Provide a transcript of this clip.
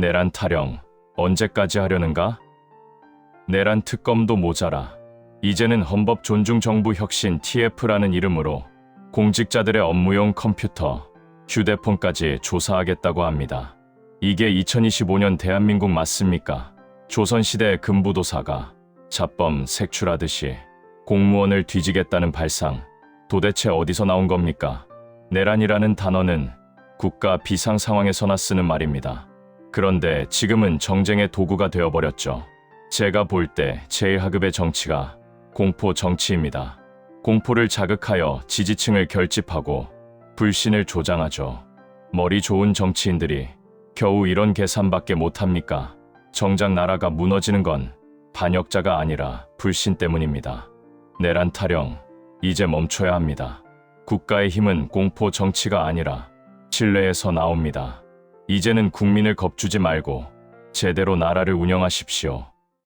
내란 타령 언제까지 하려는가? 내란 특검도 모자라. 이제는 헌법 존중 정부 혁신 TF라는 이름으로 공직자들의 업무용 컴퓨터, 휴대폰까지 조사하겠다고 합니다. 이게 2025년 대한민국 맞습니까? 조선시대 금부도사가 자범 색출하듯이 공무원을 뒤지겠다는 발상 도대체 어디서 나온 겁니까? 내란이라는 단어는 국가 비상 상황에서나 쓰는 말입니다. 그런데 지금은 정쟁의 도구가 되어버렸죠. 제가 볼 때 제1하급의 정치가 공포 정치입니다. 공포를 자극하여 지지층을 결집하고 불신을 조장하죠. 머리 좋은 정치인들이 겨우 이런 계산밖에 못합니까? 정작 나라가 무너지는 건 반역자가 아니라 불신 때문입니다. 내란 타령, 이제 멈춰야 합니다. 국가의 힘은 공포 정치가 아니라 신뢰에서 나옵니다. 이제는 국민을 겁주지 말고 제대로 나라를 운영하십시오.